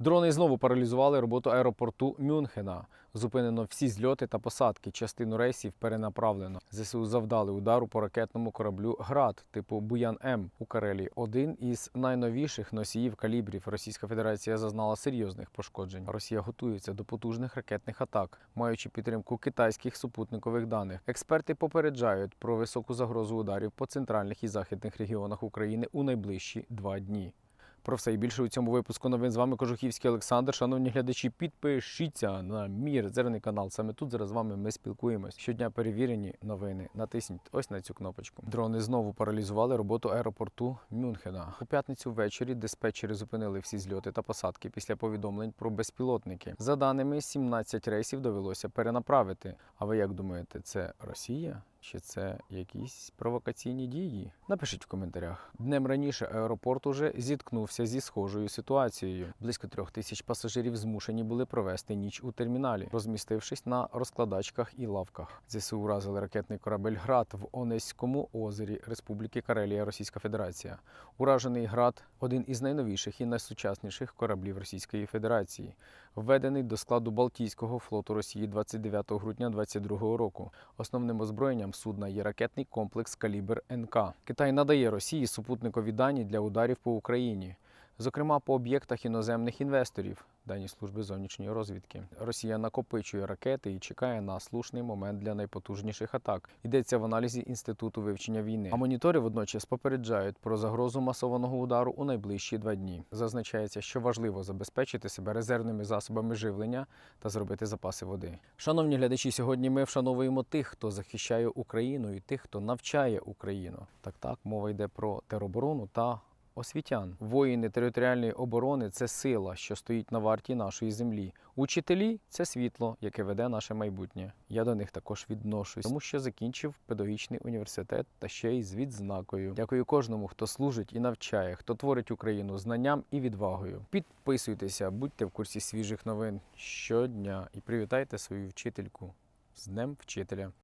Дрони знову паралізували роботу аеропорту Мюнхена. Зупинено всі зльоти та посадки. Частину рейсів перенаправлено. ЗСУ завдали удару по ракетному кораблю ГРАД типу Буян М у Карелії. Один із найновіших носіїв калібрів. Російська Федерація зазнала серйозних пошкоджень. Росія готується до потужних ракетних атак, маючи підтримку китайських супутникових даних. Експерти попереджають про високу загрозу ударів по центральних і західних регіонах України у найближчі два дні. Про все і більше у цьому випуску новин з вами Кожухівський Олександр. Шановні глядачі, підпишіться на мій резервний канал. Саме тут зараз з вами ми спілкуємось. Щодня перевірені новини. Натисніть ось на цю кнопочку. Дрони знову паралізували роботу аеропорту Мюнхена. У п'ятницю ввечері диспетчери зупинили всі зльоти та посадки після повідомлень про безпілотники. За даними, 17 рейсів довелося перенаправити. А ви як думаєте, це Росія? Чи це якісь провокаційні дії? Напишіть в коментарях. Днем раніше аеропорт уже зіткнувся зі схожою ситуацією. Близько трьох тисяч пасажирів змушені були провести ніч у терміналі, розмістившись на розкладачках і лавках. ЗСУ уразили ракетний корабель ГРАД в Онезькому озері Республіки Карелія, Російська Федерація. Уражений ГРАД один із найновіших і найсучасніших кораблів Російської Федерації, введений до складу Балтійського флоту Росії 29 грудня 2022 року. Основним озброєнням судна є ракетний комплекс Калібр НК. Китай надає Росії супутникові дані для ударів по Україні. Зокрема, по об'єктах іноземних інвесторів, дані служби зовнішньої розвідки. Росія накопичує ракети і чекає на слушний момент для найпотужніших атак. Йдеться в аналізі інституту вивчення війни. А монітори водночас попереджають про загрозу масованого удару у найближчі два дні. Зазначається, що важливо забезпечити себе резервними засобами живлення та зробити запаси води. Шановні глядачі, сьогодні ми вшановуємо тих, хто захищає Україну, і тих, хто навчає Україну. Так, так, мова йде про тероборону та освітян. Воїни територіальної оборони це сила, що стоїть на варті нашої землі. Учителі це світло, яке веде наше майбутнє. Я до них також відношусь, тому що закінчив педагогічний університет та ще й з відзнакою. Дякую кожному, хто служить і навчає, хто творить Україну знанням і відвагою. Підписуйтеся, будьте в курсі свіжих новин щодня і привітайте свою вчительку з Днем Вчителя.